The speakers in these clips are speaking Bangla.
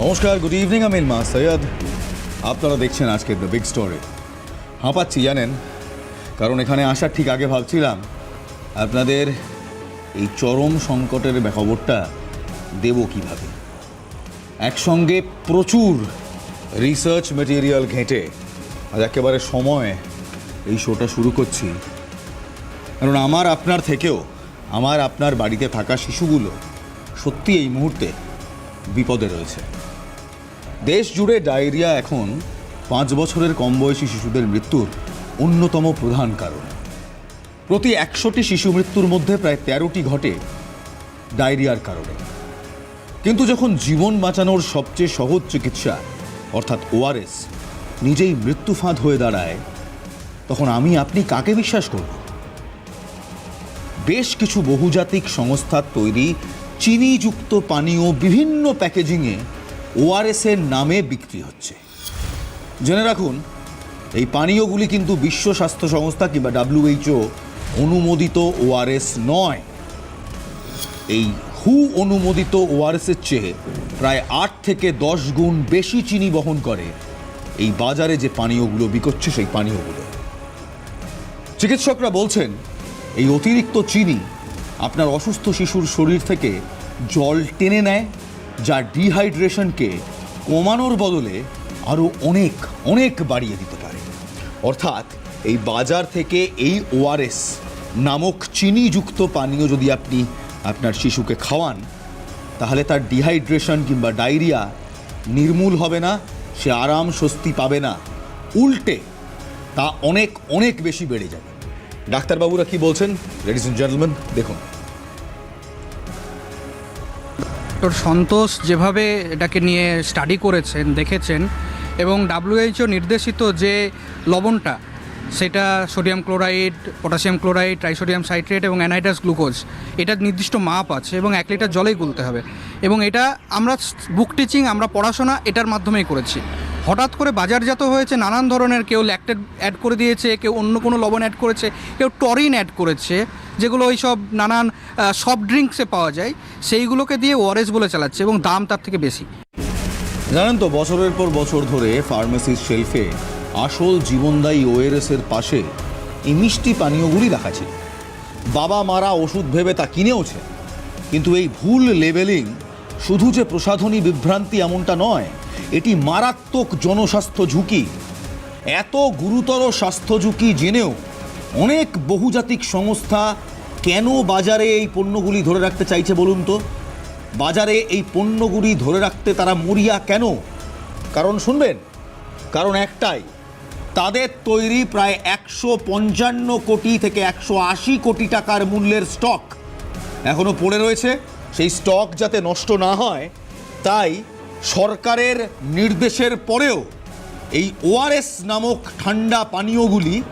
নমস্কার গুড ইভিনিং আমি মা সৈয়দ আপনারা দেখছেন আজকের দ্য বিগ স্টোরি হাঁপাচ্ছি, জানেন? কারণ এখানে আসার ঠিক আগে ভাবছিলাম, আপনাদের এই চরম সংকটের খবরটা দেব কীভাবে? একসঙ্গে প্রচুর রিসার্চ মেটেরিয়াল ঘেঁটে আজ একেবারে সময় এই শোটা শুরু করছি। কারণ আমার, আপনার থেকেও, আমার, আপনার বাড়িতে থাকা শিশুগুলো সত্যি এই মুহূর্তে বিপদে রয়েছে। দেশ জুড়ে ডায়রিয়া এখন পাঁচ বছরের কম বয়সী শিশুদের মৃত্যুর অন্যতম প্রধান কারণ। প্রতি একশোটি শিশু মৃত্যুর মধ্যে প্রায় তেরোটি ঘটে ডায়রিয়ার কারণে। কিন্তু যখন জীবন বাঁচানোর সবচেয়ে সহজ চিকিৎসা, অর্থাৎ ওআরএস, নিজেই মৃত্যু ফাঁদ হয়ে দাঁড়ায়, তখন আমি, আপনি কাকে বিশ্বাস করব? বেশ কিছু বহুজাতিক সংস্থার তৈরি, চিনিযুক্ত পানীয় বিভিন্ন প্যাকেজিংয়ে ওআরএস এর নামে বিক্রি হচ্ছে। জেনে রাখুন, এই পানীয়গুলি কিন্তু বিশ্ব স্বাস্থ্য সংস্থা কিংবা ডাব্লিউএইচও অনুমোদিত ওআরএস নয়। এই হু অনুমোদিত ওআরএসের চেয়ে প্রায় আট থেকে দশ গুণ বেশি চিনি বহন করে এই বাজারে যে পানীয়গুলো বিকোচ্ছে সেই পানীয়গুলো। চিকিৎসকরা বলছেন, এই অতিরিক্ত চিনি আপনার অসুস্থ শিশুর শরীর থেকে জল টেনে নেয় যা ডিহাইড্রেশনকে কমানোর বদলে আরও অনেক অনেক বাড়িয়ে দিতে পারে। অর্থাৎ এই বাজার থেকে এই ওআরএস নামক চিনিযুক্ত পানীয় যদি আপনি আপনার শিশুকে খাওয়ান, তাহলে তার ডিহাইড্রেশন কিংবা ডায়রিয়া নির্মূল হবে না, সে আরাম স্বস্তি পাবে না। উল্টে তা অনেক অনেক বেশি বেড়ে যাবে। ডাক্তারবাবুরা কি বলছেন? লেডিস এন্ড জেন্টলম্যান দেখুন। ডক্টর সন্তোষ যেভাবে এটাকে নিয়ে স্টাডি করেছেন, দেখেছেন এবং ডাব্লিউএইচও নির্দেশিত যে লবণটা, সেটা sodium chloride, potassium chloride, trisodium citrate এবং অ্যানাইডাস গ্লুকোজ এটার নির্দিষ্ট মাপ আছে এবং এক লিটার জলেই গুলতে হবে এবং এটা আমরা বুক টিচিং আমরা পড়াশোনা এটার মাধ্যমেই করেছি। হঠাৎ করে বাজারজাত হয়েছে, নানান ধরনের কেউ ল্যাকটেড অ্যাড করে দিয়েছে, কেউ অন্য কোনো লবণ অ্যাড করেছে, কেউ টরিন অ্যাড করেছে, যেগুলো ওই সব নানান সফট ড্রিঙ্কসে পাওয়া যায়, সেইগুলোকে দিয়ে ওআরএস বলে চালাচ্ছে এবং দাম তার থেকে বেশি। জানেন তো, বছরের পর বছর ধরে ফার্মেসির শেলফে আসল জীবনদায়ী ওএরএস এর পাশে এই মিষ্টি পানীয়গুলি রাখা ছিল। বাবা মারা ওষুধ ভেবে তা কিনেওছে, কিন্তু এই ভুল লেবেলিং শুধু যে প্রসাধনী বিভ্রান্তি এমনটা নয় এটি মারাত্মক জনস্বাস্থ্য ঝুঁকি। এত গুরুতর স্বাস্থ্য ঝুঁকি জেনেও অনেক বহুজাতিক সংস্থা কেন বাজারে এই পণ্যগুলি ধরে রাখতে চাইছে বলুন তো? বাজারে এই পণ্যগুলি ধরে রাখতে তারা মরিয়া কেন? কারণ শুনবেন, কারণ একটাই, তাদের তৈরি প্রায় একশো পঞ্চান্ন কোটি থেকে একশো আশি কোটি টাকার মূল্যের স্টক এখনও পড়ে রয়েছে। সেই স্টক যাতে নষ্ট না হয়, তাই সরকারের নির্দেশের পরেও এই ওআরএস নামক ঠান্ডা পানীয়গুলি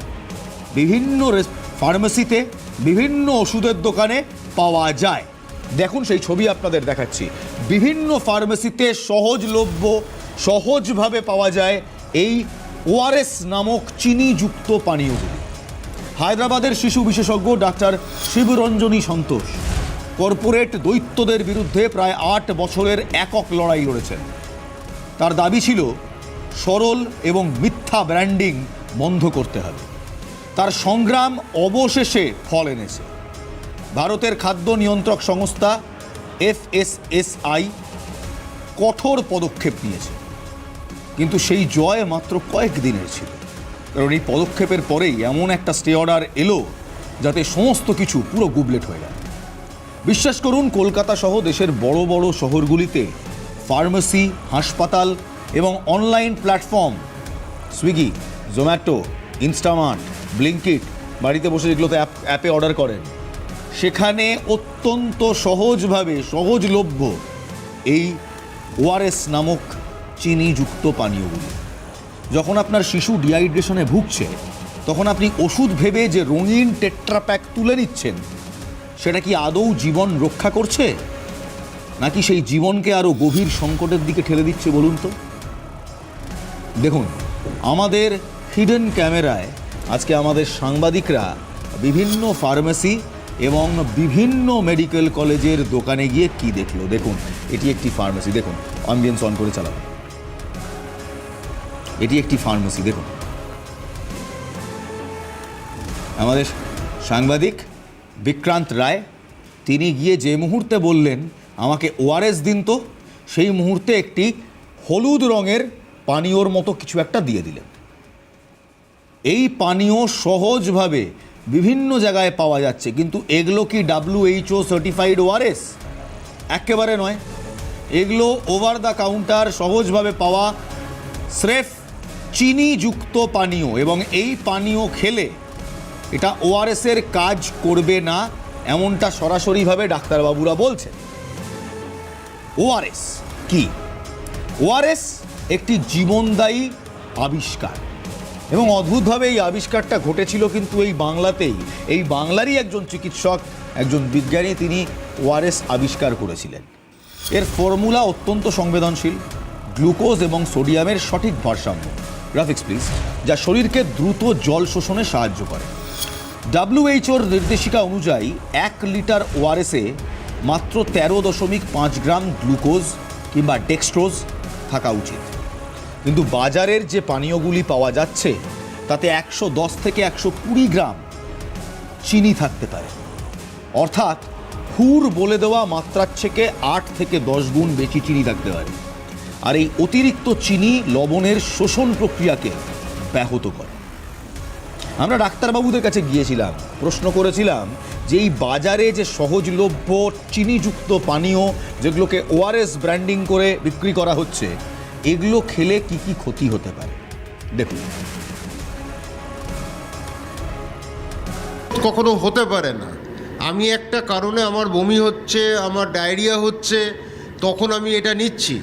বিভিন্ন ফার্মেসিতে বিভিন্ন ওষুধের দোকানে পাওয়া যায়। দেখুন সেই ছবি আপনাদের দেখাচ্ছি। বিভিন্ন ফার্মেসিতে সহজলভ্য, সহজভাবে পাওয়া যায় এই ওআরএস নামক চিনিযুক্ত পানীয়গুলি। হায়দ্রাবাদের শিশু বিশেষজ্ঞ ডাক্তার শিবরঞ্জনী সন্তোষ। কর্পোরেট দৈত্যদের বিরুদ্ধে প্রায় আট বছরের একক লড়াই লড়েছেন তার দাবি ছিল, সরল এবং মিথ্যা ব্র্যান্ডিং বন্ধ করতে হবে। তার সংগ্রাম অবশেষে ফল এনেছে। ভারতের খাদ্য নিয়ন্ত্রক সংস্থা এফএসএসআই কঠোর পদক্ষেপ নিয়েছে। কিন্তু সেই জয় মাত্র কয়েক দিনের ছিল। কারণ এই পদক্ষেপের পরেই এমন একটা স্টে অর্ডার এলো, যাতে সমস্ত কিছু পুরো গুবলেট হয়ে গেল। বিশ্বাস করুন, কলকাতা সহ দেশের বড় বড় শহরগুলিতে ফার্মেসি, হাসপাতাল এবং online platform, Swiggy, Zomato, Instamart, Blinkit বাড়িতে বসে যেগুলোতে অ্যাপ, অ্যাপে অর্ডার করেন। সেখানে অত্যন্ত সহজভাবে সহজলভ্য এই ওআরএস নামক চিনিযুক্ত পানীয়গুলি। যখন আপনার শিশু ডিহাইড্রেশনে ভুগছে, তখন আপনি ওষুধ ভেবে যে রঙিন টেট্রাপ্যাক তুলে নিচ্ছেন সেটা কি আদৌ জীবন রক্ষা করছে? নাকি সেই জীবনকে আরও গভীর সংকটের দিকে ঠেলে দিচ্ছে বলুন তো? দেখুন, আমাদের হিডেন ক্যামেরায় আজকে আমাদের সাংবাদিকরা বিভিন্ন ফার্মেসি এবং বিভিন্ন মেডিকেল কলেজের দোকানে গিয়ে কি দেখল? দেখুন, এটি একটি ফার্মেসি দেখুন অ্যাম্বিয়েন্স অন করে চালাবো এটি একটি ফার্মেসি দেখুন। আমাদের সাংবাদিক বিক্রান্ত রায়, তিনি গিয়ে যে মুহূর্তে বললেন, আমাকে ওআরএস দিন তো, সেই মুহূর্তে একটি হলুদ রঙের পানীয়র মতো কিছু একটা দিয়ে দিলেন। এই পানীয় সহজভাবে বিভিন্ন জায়গায় পাওয়া যাচ্ছে, কিন্তু এগুলো কি ডাব্লিউএইচও সার্টিফাইড ওআরএস? একেবারে নয়। এগুলো ওভার দ্য কাউন্টার সহজভাবে পাওয়া স্রেফ চিনিযুক্ত পানীয় এবং এই পানীয় খেলে এটা ওআরএসের কাজ করবে না, এমনটা সরাসরিভাবে ডাক্তারবাবুরা বলছেন। ওআরএস কি? ওআরএস একটি জীবনদায়ী আবিষ্কার। এবং অদ্ভুতভাবে এই আবিষ্কারটা ঘটেছিল কিন্তু এই বাংলাতেই। এই বাংলারই একজন চিকিৎসক, একজন বিজ্ঞানী তিনি ওআরএস আবিষ্কার করেছিলেন। এর ফর্মুলা অত্যন্ত সংবেদনশীল, গ্লুকোজ এবং সোডিয়ামের সঠিক ভারসাম্য। গ্রাফিক্স প্লিজ, যা শরীরকে দ্রুত জল শোষণে সাহায্য করে। ডাব্লিউএইচওর নির্দেশিকা অনুযায়ী এক লিটার ওআরএসে মাত্র তেরো দশমিক পাঁচ গ্রাম গ্লুকোজ কিংবা ডেক্সট্রোজ থাকা উচিত। কিন্তু বাজারের যে পানীয়গুলি পাওয়া যাচ্ছে, তাতে একশো দশ থেকে একশো কুড়ি গ্রাম চিনি থাকতে পারে। অর্থাৎ হুর বলে দেওয়া মাত্রার থেকে আট থেকে দশ গুণ বেশি চিনি থাকতে পারে। আর এই অতিরিক্ত চিনি লবণের শোষণ প্রক্রিয়াকে ব্যাহত করে। আমরা ডাক্তারবাবুদের কাছে গিয়েছিলাম, প্রশ্ন করেছিলাম যে এই বাজারে যে সহজলভ্য চিনিযুক্ত পানীয় যেগুলোকে ওআরএস ব্র্যান্ডিং করে বিক্রি করা হচ্ছে, এগুলো খেলে কি কি ক্ষতি হতে পারে? দেখুন। কখনো হতে পারে না। আমি একটা কারণে আমার বমি হচ্ছে, আমার ডায়রিয়া হচ্ছে, তখন আমি এটা নিচ্ছি।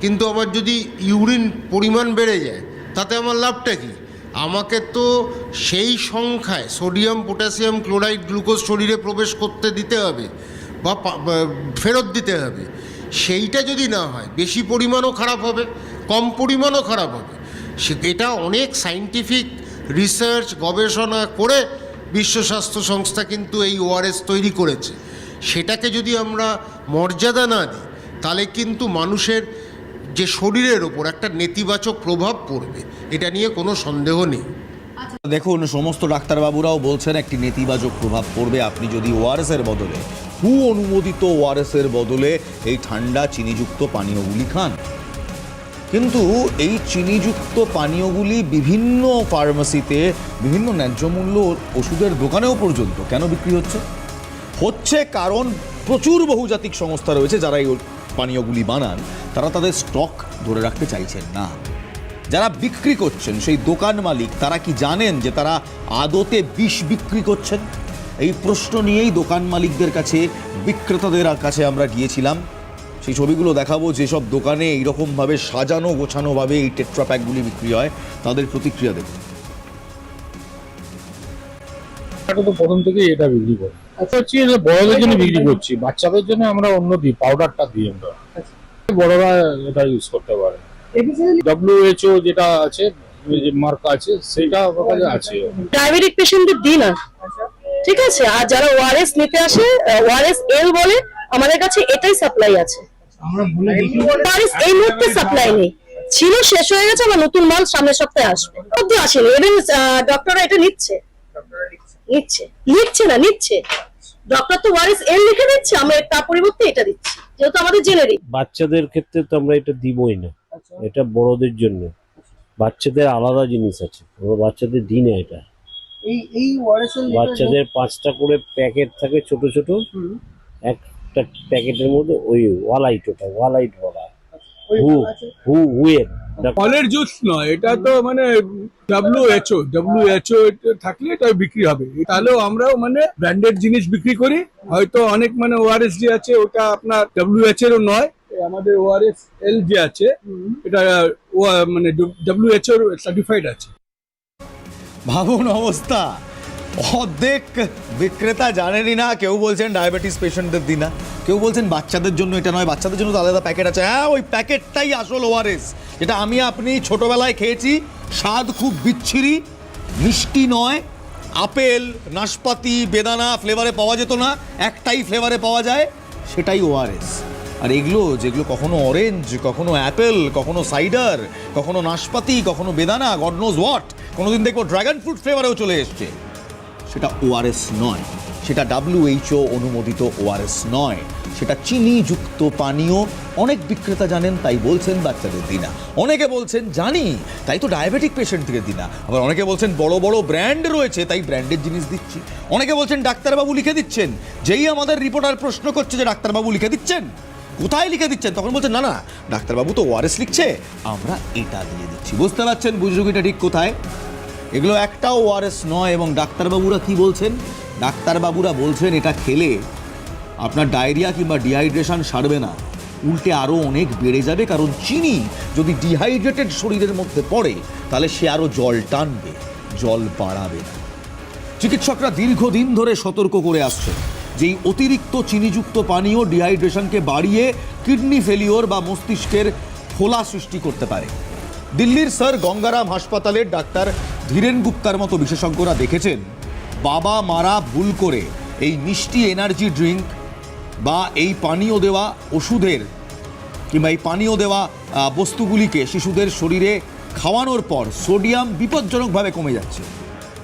কিন্তু আমার যদি ইউরিন পরিমাণ বেড়ে যায়, তাতে আমার লাভটা কি? আমাকে তো সেই সংখ্যায় সোডিয়াম, পটাশিয়াম, ক্লোরাইড, গ্লুকোজ শরীরে প্রবেশ করতে দিতে হবে বা ফেরত দিতে হবে। সেইটা যদি না হয়, বেশি পরিমাণও খারাপ হবে, কম পরিমাণও খারাপ হবে। সে, এটা অনেক সাইন্টিফিক রিসার্চ, গবেষণা করে বিশ্ব স্বাস্থ্য সংস্থা কিন্তু এই ওআরএস তৈরি করেছে। সেটাকে যদি আমরা মর্যাদা না দিই, তাহলে কিন্তু মানুষের যে শরীরের ওপর একটা নেতিবাচক প্রভাব পড়বে, এটা নিয়ে কোনো সন্দেহ নেই। দেখুন, সমস্ত ডাক্তারবাবুরাও বলছেন একটি নেতিবাচক প্রভাব পড়বে। আপনি যদি ওআরএস এর বদলে, হু অনুমোদিত ওআরএস এর বদলে এই ঠান্ডা চিনিযুক্ত পানীয়গুলি খান। কিন্তু এই চিনিযুক্ত পানীয়গুলি বিভিন্ন ফার্মেসিতে, বিভিন্ন ন্যায্য মূল্য ওষুধের দোকানেও পর্যন্ত কেন বিক্রি হচ্ছে? হচ্ছে কারণ প্রচুর বহুজাতিক সংস্থা রয়েছে যারা এই পানীয়গুলি বানান, তারা তাদের স্টক ধরে রাখতে চাইছেন না। যারা বিক্রি করছেন, সেই দোকান মালিক, তারা কি জানেন যে তারা আদতে বিষ বিক্রি করছেন? এই প্রশ্ন নিয়েই দোকান মালিকদের কাছে, বিক্রেতাদের কাছে আমরা গিয়েছিলাম। সেই ছবিগুলো দেখাবো, যেসব দোকানে এইরকমভাবে সাজানো, গোছানোভাবে এই টেট্রা প্যাকগুলি বিক্রি হয়। তাদের প্রতিক্রিয়া দেখুন। প্রথম থেকেই এটা বিক্রি করি। আচ্ছা হচ্ছে বড়দের জন্য বিক্রি করছি বাচ্চাদের জন্য আমরা অন্য দিই পাউডারটা দিই আমরা। বড়রা এটা ইউজ করতে পারে। ডব্লিউএইচও যেটা আছে যে মার্কা আছে সেটা আমার কাছে আছে। ডায়াবেটিক পেশেন্টদের দিই না। ঠিক আছে? আর যারা ওআরএস নিতে আসে ওআরএস এল বলে আমাদের কাছে এটাই সাপ্লাই আছে। ওআরএস এই মুহূর্তে সাপ্লাই নেই। ছিল শেষ হয়ে গেছে আবার নতুন মাল সামনের সপ্তাহে আসবে। অব্দি আসেনি। এটা ডক্টররা এটা নিচ্ছে। নিচ্ছে লিখছে না নিচ্ছে ডক্টর তো ওআরএস এল লিখে দিচ্ছে আমরা তার পরিবর্তে এটা দিচ্ছি যেহেতু আমাদের জেনেরিক বাচ্চাদের ক্ষেত্রে তো আমরা এটা দিবই না এটা বড়দের জন্য। বাচ্চাদের আলাদা জিনিস আছে আমরা বাচ্চাদের দিই না এটা। এই এই ওয়ারেসেল বাচ্চাদের পাঁচটা করে প্যাকেট থাকে ছোট ছোট একটা প্যাকেটের মধ্যে ওই ওয়ালাইট ওটা ওয়ালাইট বলা। হু হু হুয়ের ফলের জুস নয় এটা তো মানে ডাব্লিউএচও ডাব্লিউএচও থাকলে এটা বিক্রি হবে। তাহলেও আমরাও মানে ব্র্যান্ডেড জিনিস বিক্রি করি। হয়তো অনেক মানে ওআরএস যে আছে ওটা আপনার ডাব্লিউএচ এরও নয় আমাদের ওআরএস এল যে আছে এটা মানে ডাব্লিউএচওর সার্টিফাইড আছে। ভাবুন অবস্থা। অর্ধেক বিক্রেতা জানেনই না, কেউ বলছেন ডায়াবেটিস পেশেন্টদের দিনা কেউ বলছেন বাচ্চাদের জন্য এটা নয়, বাচ্চাদের জন্য তো আলাদা প্যাকেট আছে। হ্যাঁ ওই প্যাকেটটাই আসল ওআরএস যেটা আমি আপনি ছোটবেলায় খেয়েছি, স্বাদ খুব বিচ্ছিরি, মিষ্টি নয়, আপেল, নাশপাতি, বেদানা ফ্লেভারে পাওয়া যেত না, একটাই ফ্লেভারে পাওয়া যায়, সেটাই ওআরএস আর এগুলো, যেগুলো কখনো অরেঞ্জ কখনো অ্যাপেল কখনো সাইডার কখনো নাশপাতি, কখনো বেদানা গড নোজ হোয়াট কোনোদিন দেখব ড্রাগন ফ্রুট ফ্লেভারেও চলে এসছে। সেটা ওআরএস নয়, সেটা ডাব্লিউএইচও অনুমোদিত ওআরএস নয়, সেটা চিনিযুক্ত পানীয়। অনেক বিক্রেতা জানেন, তাই বলছেন বাচ্চাদের দিনা। অনেকে বলছেন, জানি, তাই তো ডায়াবেটিক পেশেন্টকে দিনা। আবার অনেকে বলছেন, বড় বড় ব্র্যান্ড রয়েছে, তাই ব্র্যান্ডের জিনিস দিচ্ছি। অনেকে বলছেন, ডাক্তারবাবু লিখে দিচ্ছেন। যেই আমাদের রিপোর্টার প্রশ্ন করছে যে, ডাক্তারবাবু লিখে দিচ্ছেন? কোথায় লিখে দিচ্ছেন? তখন বলছেন, না না, ডাক্তারবাবু তো ওআরএস লিখছে, আমরা এটা দিয়ে দিচ্ছি। বুঝতে পারছেন বুঝরুকিটা ঠিক কোথায়? এগুলো একটাও ওআরএস নয় এবং ডাক্তারবাবুরা কি বলছেন? ডাক্তারবাবুরা বলছেন এটা খেলে আপনার ডায়রিয়া কিংবা ডিহাইড্রেশন সারবে না। উল্টে আরও অনেক বেড়ে যাবে, কারণ চিনি যদি ডিহাইড্রেটেড শরীরের মধ্যে পড়ে, তাহলে সে আরও জল টানবে, জল বাড়াবে না। চিকিৎসকরা দীর্ঘদিন ধরে সতর্ক করে আসছে যে অতিরিক্ত চিনিযুক্ত পানীয় ডিহাইড্রেশনকে বাড়িয়ে কিডনি ফেলিওর বা মস্তিষ্কের ফোলা সৃষ্টি করতে পারে। দিল্লির স্যার গঙ্গারাম হাসপাতালের ডাক্তার ধীরেন গুপ্তার মতো বিশেষজ্ঞরা দেখেছেন, বাবা মারা ভুল করে এই মিষ্টি এনার্জি ড্রিঙ্ক বা এই পানীয় দেওয়া ওষুধের কিংবা এই পানীয় দেওয়া বস্তুগুলিকে শিশুদের শরীরে খাওয়ানোর পর সোডিয়াম বিপজ্জনকভাবে কমে যাচ্ছে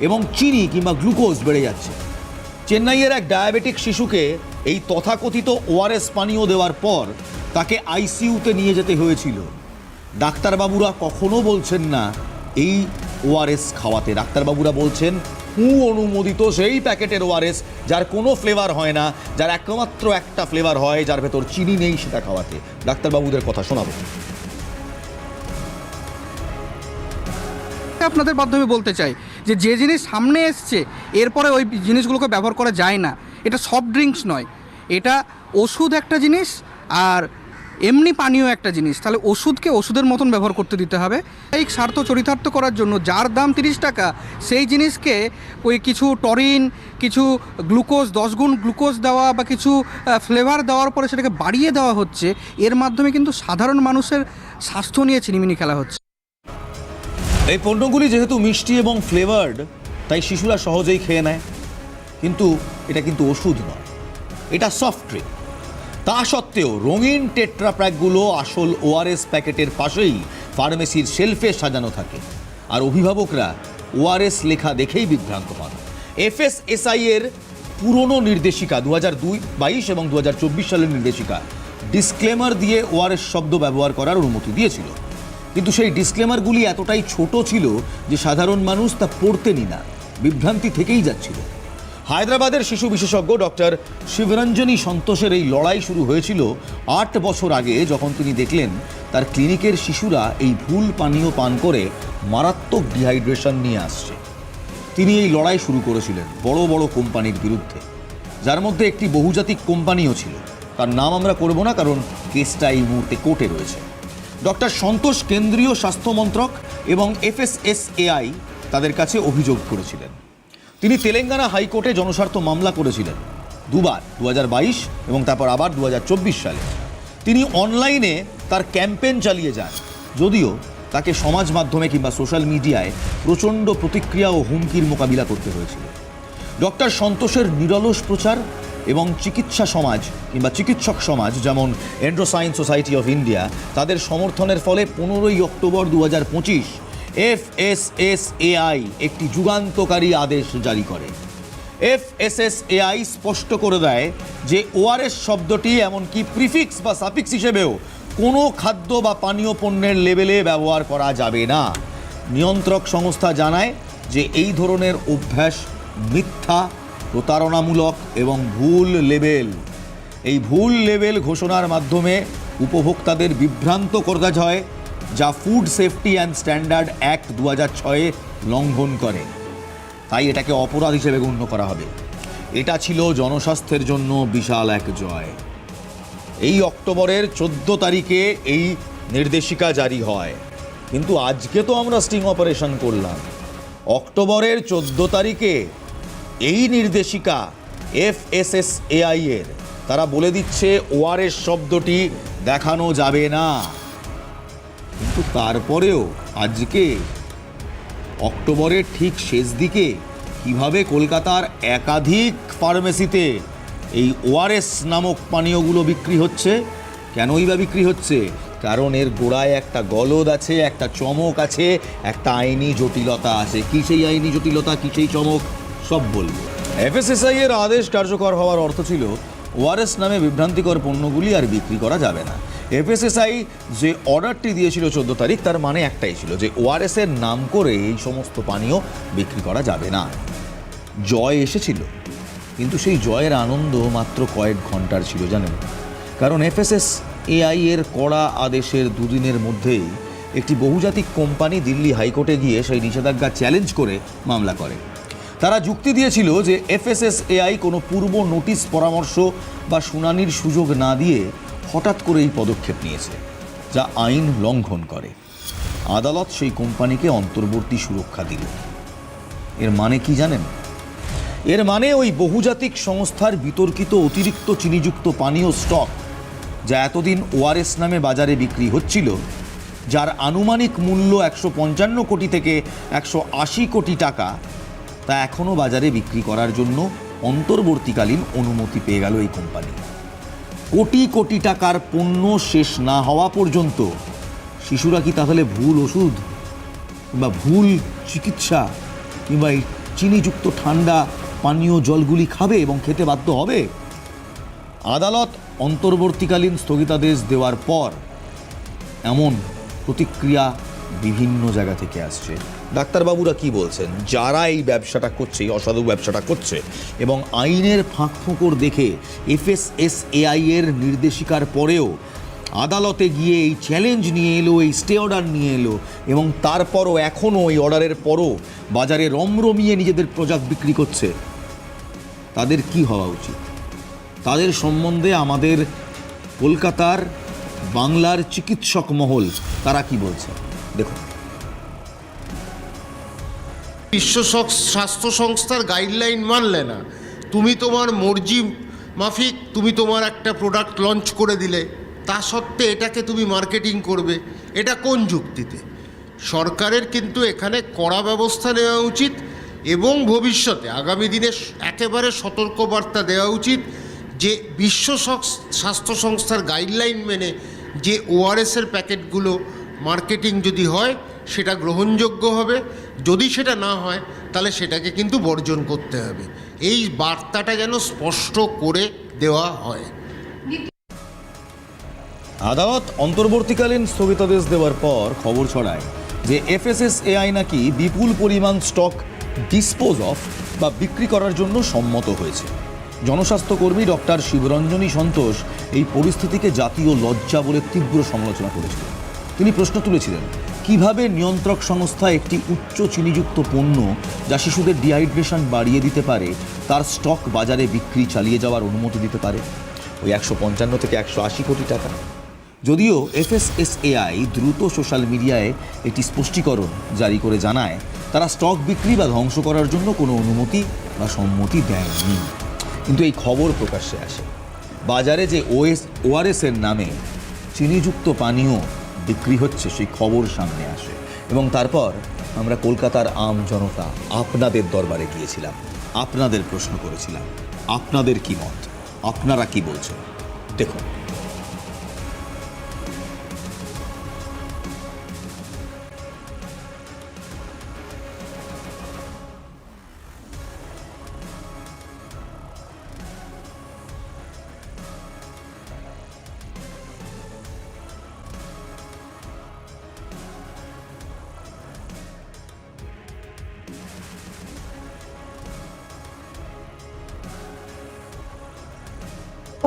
এবং চিনি কিংবা গ্লুকোজ বেড়ে যাচ্ছে। চেন্নাইয়ের এক ডায়াবেটিক শিশুকে এই তথাকথিত ওআরএস পানীয় দেওয়ার পর তাকে আইসিইউতে নিয়ে যেতে হয়েছিল। ডাক্তারবাবুরা কখনো বলছেন না, এই ওআরএস খাওয়াতে। ডাক্তারবাবুরা বলছেন, হু অনুমোদিত সেই প্যাকেটের ওআরএস, যার কোনো ফ্লেভার হয় না, যার একমাত্র একটা ফ্লেভার হয়, যার ভেতর চিনি নেই সেটা খাওয়াতে। ডাক্তারবাবুদের কথা শোনাবো। আপনাদের মাধ্যমে বলতে চাই যে যে জিনিস সামনে এসছে, এরপরে ওই জিনিসগুলোকে ব্যবহার করা যায় না। এটা সফট ড্রিঙ্কস নয়। এটা ওষুধ একটা জিনিস, আর এমনি পানীয় একটা জিনিস, তাহলে ওষুধকে ওষুধের মতন ব্যবহার করতে দিতে হবে। এই স্বার্থ চরিতার্থ করার জন্য যার দাম তিরিশ টাকা, সেই জিনিসকে ওই কিছু টরিন, কিছু গ্লুকোজ, দশ গুণ গ্লুকোজ দেওয়া বা কিছু ফ্লেভার দেওয়ার পরে সেটাকে বাড়িয়ে দেওয়া হচ্ছে, এর মাধ্যমে কিন্তু সাধারণ মানুষের স্বাস্থ্য নিয়ে চিনিমিনি খেলা হচ্ছে। এই পণ্যগুলি যেহেতু মিষ্টি এবং ফ্লেভার্ড, তাই শিশুরা সহজেই খেয়ে নেয়। কিন্তু এটা কিন্তু ওষুধ নয়, এটা সফট ড্রিঙ্ক। তা সত্ত্বেও রঙিন টেট্রাপ্যাকগুলো আসল ওআরএস প্যাকেটের পাশেই ফার্মেসির শেলফে সাজানো থাকে। আর অভিভাবকরা ওআরএস লেখা দেখেই বিভ্রান্ত হন। এফএসএসআই এর পুরনো নির্দেশিকা দু হাজার দুই বাইশ এবং দু হাজার চব্বিশ সালের নির্দেশিকা ডিসক্লেমার দিয়ে ওআরএস শব্দ ব্যবহার করার অনুমতি দিয়েছিল। কিন্তু সেই ডিসক্লেমারগুলি এতটাই ছোট ছিল যে সাধারণ মানুষ তা পড়তেনই না। বিভ্রান্তি থেকেই যাচ্ছিল। হায়দ্রাবাদের শিশু বিশেষজ্ঞ ডক্টর শিবরঞ্জনী সন্তোষের এই লড়াই শুরু হয়েছিল আট বছর আগে যখন তিনি দেখলেন তার ক্লিনিকের শিশুরা এই ভুল পানীয় পান করে মারাত্মক ডিহাইড্রেশন নিয়ে আসছে। তিনি এই লড়াই শুরু করেছিলেন বড় বড় কোম্পানির বিরুদ্ধে। যার মধ্যে একটি বহুজাতিক কোম্পানিও ছিল। তার নাম আমরা করব না কারণ কেসটা এই মুহূর্তে কোর্টে রয়েছে। ডক্টর সন্তোষ কেন্দ্রীয় স্বাস্থ্য মন্ত্রক এবং এফএসএসএআই তাদের কাছে অভিযোগ করেছিলেন। তিনি তেলেঙ্গানা হাইকোর্টে জনস্বার্থ মামলা করেছিলেন, দুবার দু হাজার বাইশ এবং তারপর আবার দু হাজার চব্বিশ সালে। তিনি অনলাইনে তার ক্যাম্পেন চালিয়ে যান, যদিও তাকে সমাজ মাধ্যমে কিংবা সোশ্যাল মিডিয়ায় প্রচণ্ড প্রতিক্রিয়া ও হুমকির মোকাবিলা করতে হয়েছিল। ডক্টর সন্তোষের নিরলস প্রচার এবং চিকিৎসা সমাজ কিংবা চিকিৎসক সমাজ যেমন এন্ড্রোসাইন সোসাইটি অফ ইন্ডিয়া তাদের সমর্থনের ফলে পনেরোই অক্টোবর দু হাজার পঁচিশ হাজার পঁচিশ এফএসএসএআই একটি যুগান্তকারী আদেশ জারি করে। এফএসএসএআই স্পষ্ট করে দেয় যে ওআরএস শব্দটি এমনকি প্রিফিক্স বা সাফিক্স হিসেবেও কোনো খাদ্য বা পানীয় পণ্যের লেবেলে ব্যবহার করা যাবে না। নিয়ন্ত্রক সংস্থা জানায় যে এই ধরনের অভ্যাস মিথ্যা, প্রতারণামূলক এবং ভুল লেবেল। এই ভুল লেবেল ঘোষণার মাধ্যমে উপভোক্তাদের বিভ্রান্ত করা হয় যা food safety and standard act দু হাজার ছয়ে লঙ্ঘন করে। তাই এটাকে অপরাধ হিসেবে গণ্য করা হবে। এটা ছিল জনস্বাস্থ্যের জন্য বিশাল এক জয়। এই অক্টোবরের চোদ্দ তারিখে এই নির্দেশিকা জারি হয়। কিন্তু আজকে তো আমরা স্টিং অপারেশন করলাম। অক্টোবরের চোদ্দ তারিখে এই নির্দেশিকা এফ এস এফএসএসএআই এর, তারা বলে দিচ্ছে ওআরএস শব্দটি দেখানো যাবে না। কিন্তু তারপরেও আজকে অক্টোবরের ঠিক শেষ দিকে কীভাবে কলকাতার একাধিক ফার্মেসিতে এই ওআরএস নামক পানীয়গুলো বিক্রি হচ্ছে, কেনই বা বিক্রি হচ্ছে? কারণ এর গোড়ায় একটা গলদ আছে, একটা চমক আছে, একটা আইনি জটিলতা আছে। কী সেই আইনি জটিলতা, কী সেই চমক, সব বলব। এফএসএসআই এর আদেশ কার্যকর হওয়ার অর্থ ছিল ওআরএস নামে বিভ্রান্তিকর পণ্যগুলি আর বিক্রি করা যাবে না। এফএসএসআই যে অর্ডারটি দিয়েছিল চোদ্দ তারিখ, তার মানে একটাই ছিল যে ওআরএস এর নাম করে এই সমস্ত পানীয় বিক্রি করা যাবে না। জয় এসেছিল, কিন্তু সেই জয়ের আনন্দ মাত্র কয়েক ঘণ্টার ছিল, জানেন? কারণ এফএসএস এআই এর কড়া আদেশের দুদিনের মধ্যেই একটি বহুজাতিক কোম্পানি দিল্লি হাইকোর্টে গিয়ে সেই নিষেধাজ্ঞা চ্যালেঞ্জ করে মামলা করে। তারা যুক্তি দিয়েছিল যে এফএসএস এআই কোনো পূর্ব নোটিশ, পরামর্শ বা শুনানির সুযোগ না দিয়ে হঠাৎ করে এই পদক্ষেপ নিয়েছে, যা আইন লঙ্ঘন করে। আদালত সেই কোম্পানিকে অন্তর্বর্তী সুরক্ষা দিল। এর মানে কি জানেন? এর মানে ওই বহুজাতিক সংস্থার বিতর্কিত অতিরিক্ত চিনিযুক্ত পানীয় স্টক, যা এতদিন ওআরএস নামে বাজারে বিক্রি হচ্ছিল, যার আনুমানিক মূল্য একশো পঞ্চান্ন কোটি থেকে একশো আশি কোটি টাকা তা এখনও বাজারে বিক্রি করার জন্য অন্তর্বর্তীকালীন অনুমতি পেয়ে গেল এই কোম্পানি। কোটি কোটি টাকার পণ্য শেষ না হওয়া পর্যন্ত শিশুরা কি তাহলে ভুল ওষুধ কিংবা ভুল চিকিৎসা কিংবা এই চিনিযুক্ত ঠান্ডা পানীয় জলগুলি খাবে এবং খেতে বাধ্য হবে? আদালত অন্তর্বর্তীকালীন স্থগিতাদেশ দেওয়ার পর এমন প্রতিক্রিয়া বিভিন্ন জায়গা থেকে আসছে। ডাক্তারবাবুরা কি বলছেন? যারা এই ব্যবসাটা করছে, এই অসাধু ব্যবসাটা করছে, এবং আইনের ফাঁক ফোঁকর দেখে এফএসএসএআই এর নির্দেশিকার পরেও আদালতে গিয়ে এই চ্যালেঞ্জ নিয়ে এলো, এই স্টে অর্ডার নিয়ে এলো, এবং তারপরও এখনও এই অর্ডারের পরও বাজারে রমরমিয়ে নিজেদের প্রোডাক্ট বিক্রি করছে। তাদের কি হওয়া উচিত? তাদের সম্বন্ধে আমাদের কলকাতার বাংলার চিকিৎসক মহল, তারা কি বলছে? দেখুন। বিশ্ব স্বাস্থ্য সংস্থার গাইডলাইন মানলে না। তুমি তোমার মর্জি মাফিক, তুমি তোমার একটা প্রোডাক্ট লঞ্চ করে দিলে। তা সত্ত্বে এটাকে তুমি মার্কেটিং করবে। এটা কোন যুক্তিতে? সরকারের কিন্তু এখানে কড়া ব্যবস্থা নেওয়া উচিত এবং ভবিষ্যতে আগামী দিনে একেবারে সতর্কবার্তা দেওয়া উচিত যে বিশ্ব স্বাস্থ্য সংস্থার গাইডলাইন মেনে যে ওআরএসের প্যাকেটগুলো মার্কেটিং যদি হয়, সেটা গ্রহণযোগ্য হবে। যদি সেটা না হয়, তাহলে সেটাকে কিন্তু বর্জন করতে হবে। এই বার্তাটা যেন স্পষ্ট করে দেওয়া হয়। আদালত অন্তর্বর্তীকালীন স্থগিতাদেশ দেওয়ার পর খবর ছড়ায় যে এফএসএসএআই নাকি বিপুল পরিমাণ স্টক ডিসপোজ অফ বা বিক্রি করার জন্য সম্মত হয়েছে। জনস্বাস্থ্যকর্মী ডক্টর শিবরঞ্জনী সন্তোষ এই পরিস্থিতিকে জাতীয় লজ্জা বলে তীব্র সমালোচনা করেছিলেন। তিনি প্রশ্ন তুলেছিলেন, কীভাবে নিয়ন্ত্রক সংস্থা একটি উচ্চ চিনিযুক্ত পণ্য যা শিশুদের ডিহাইড্রেশন বাড়িয়ে দিতে পারে, তার স্টক বাজারে বিক্রি চালিয়ে যাওয়ার অনুমতি দিতে পারে? ওই একশো পঞ্চান্ন থেকে একশো আশি কোটি টাকা। যদিও এফএসএসএআই দ্রুত সোশ্যাল মিডিয়ায় একটি স্পষ্টীকরণ জারি করে জানায়, তারা স্টক বিক্রি বা ধ্বংস করার জন্য কোনো অনুমতি বা সম্মতি দেয়নি। কিন্তু এই খবর প্রকাশ্যে আসে। বাজারে যে ওএস ওআরএসের নামে চিনিযুক্ত পানীয় বিক্রি হচ্ছে সেই খবর সামনে আসে। এবং তারপর আমরা কলকাতার আম জনতা আপনাদের দরবারে গিয়েছিলাম। আপনাদের প্রশ্ন করেছিলাম, আপনাদের কি মত? আপনারা কি বলছেন? দেখুন।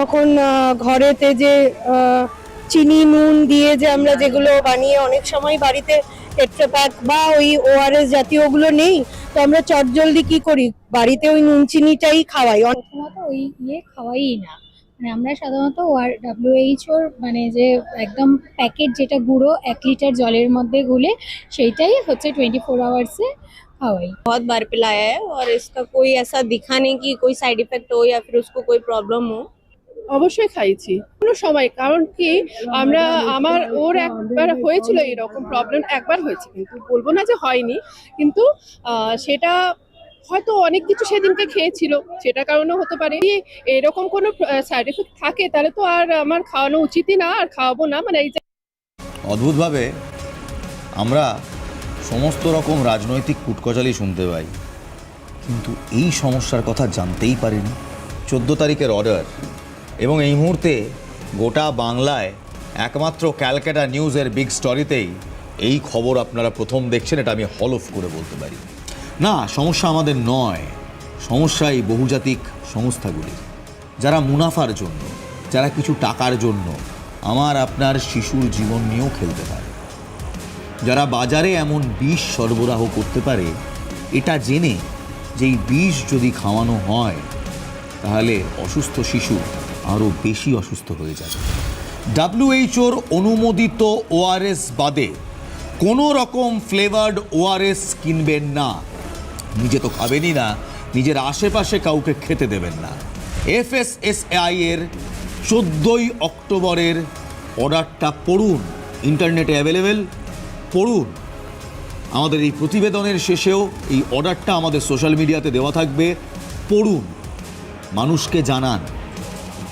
তখন আহ, ঘরেতে যে আহ, চিনি নুন দিয়ে যে আমরা যেগুলো বানিয়ে অনেক সময় বাড়িতে টেট্রাপ্যাক বা ওই ওআরএস জাতীয় ওগুলো নেই তো আমরা চটজলদি কি করি বাড়িতে ওই নুন চিনিটাই খাওয়াই অন- প্রথমত ওই ইয়ে খাওয়াই না মানে আমরা সাধারণত ডাব্লিউএইচওর মানে যে একদম প্যাকেট যেটা গুঁড়ো এক লিটার জলের মধ্যে গুলে সেইটাই হচ্ছে টোয়েন্টি ফোর আওয়ার্সে খাওয়াই बहुत बार पिलाया है और इसका कोई ऐसा दिखा नहीं कि कोई साइड इफेक्ट हो या फिर उसको कोई प्रॉब्लम हो অবশ্যই খাইছি। কোনো সময়, কারণ কি, আমরা, আমার, ওর একবার হয়েছিল এরকম প্রবলেম একবার হয়েছে কিন্তু বলব না যে হয়নি, কিন্তু সেটা হয়তো অনেক কিছু সেদিনকে খেয়েছিল সেটা কারণে হতে পারে। এরকম কোনো সাইড এফেক্ট থাকে, তাহলে তো আর আমার খাওয়ানো উচিতই না, আর খাওয়াবো না মানে এই অদ্ভুতভাবে আমরা সমস্ত রকম রাজনৈতিক কুটকচালি শুনতে পাই, কিন্তু এই সমস্যার কথা জানতেই পারিনি। চোদ্দ তারিখের অর্ডার এবং এই মুহূর্তে গোটা বাংলায় একমাত্র ক্যালকাটা নিউজের বিগ স্টোরিতেই এই খবর আপনারা প্রথম দেখছেন, এটা আমি হলফ করে বলতে পারি। না, সমস্যা আমাদের নয়। সমস্যা এই বহুজাতিক সংস্থাগুলির। যারা মুনাফার জন্য, যারা কিছু টাকার জন্য আমার আপনার শিশুর জীবন নিয়েও খেলতে পারে। যারা বাজারে এমন বিষ সরবরাহ করতে পারে, এটা জেনে যে এই বিষ যদি খাওয়ানো হয়, তাহলে অসুস্থ শিশু আরও বেশি অসুস্থ হয়ে যাবে। ডাব্লিউএইচওর অনুমোদিত ওআরএস বাদে কোনো রকম ফ্লেভার্ড ওআরএস কিনবেন না। নিজে তো খাবেনই না, নিজের আশেপাশে কাউকে খেতে দেবেন না। এফএসএসআই এর চোদ্দোই অক্টোবরের অর্ডারটা পড়ুন, ইন্টারনেটে অ্যাভেলেবেল, পড়ুন। আমাদের এই প্রতিবেদনের শেষেও এই অর্ডারটা আমাদের সোশ্যাল মিডিয়াতে দেওয়া থাকবে, পড়ুন। মানুষকে জানান।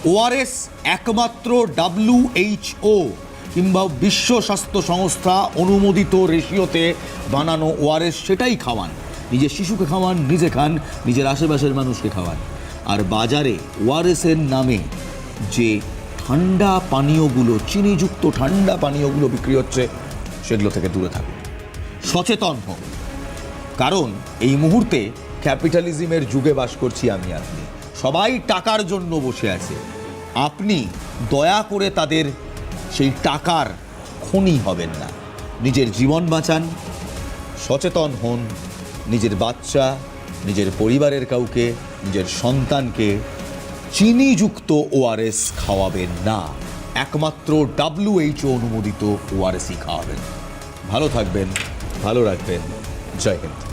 ওআরএস একমাত্র ডাব্লিউএইচও কিংবা বিশ্ব স্বাস্থ্য সংস্থা অনুমোদিত রেশিওতে বানানো ওআরএস সেটাই খাওয়ান। নিজের শিশুকে খাওয়ান, নিজে খান, নিজের আশেপাশের মানুষকে খাওয়ান। আর বাজারে ওআরএসের নামে যে ঠান্ডা পানীয়গুলো, চিনিযুক্ত ঠান্ডা পানীয়গুলো বিক্রি হচ্ছে, সেগুলো থেকে দূরে থাকুন। সচেতন হোক কারণ এই মুহূর্তে ক্যাপিটালিজমের যুগে বাস করছি আমি, আপনি। সবাই টাকার জন্য বসে আছে। আপনি দয়া করে তাদের সেই টাকার খনি হবেন না। নিজের জীবন বাঁচান, সচেতন হন, নিজের বাচ্চা, নিজের পরিবারের কাউকে, নিজের সন্তানকে চিনিযুক্ত ওআরএস খাওয়াবেন না। একমাত্র ডাব্লিউএইচও অনুমোদিত ওআরএসই খাওয়াবেন। ভালো থাকবেন, ভালো রাখবেন। জয় হিন্দ।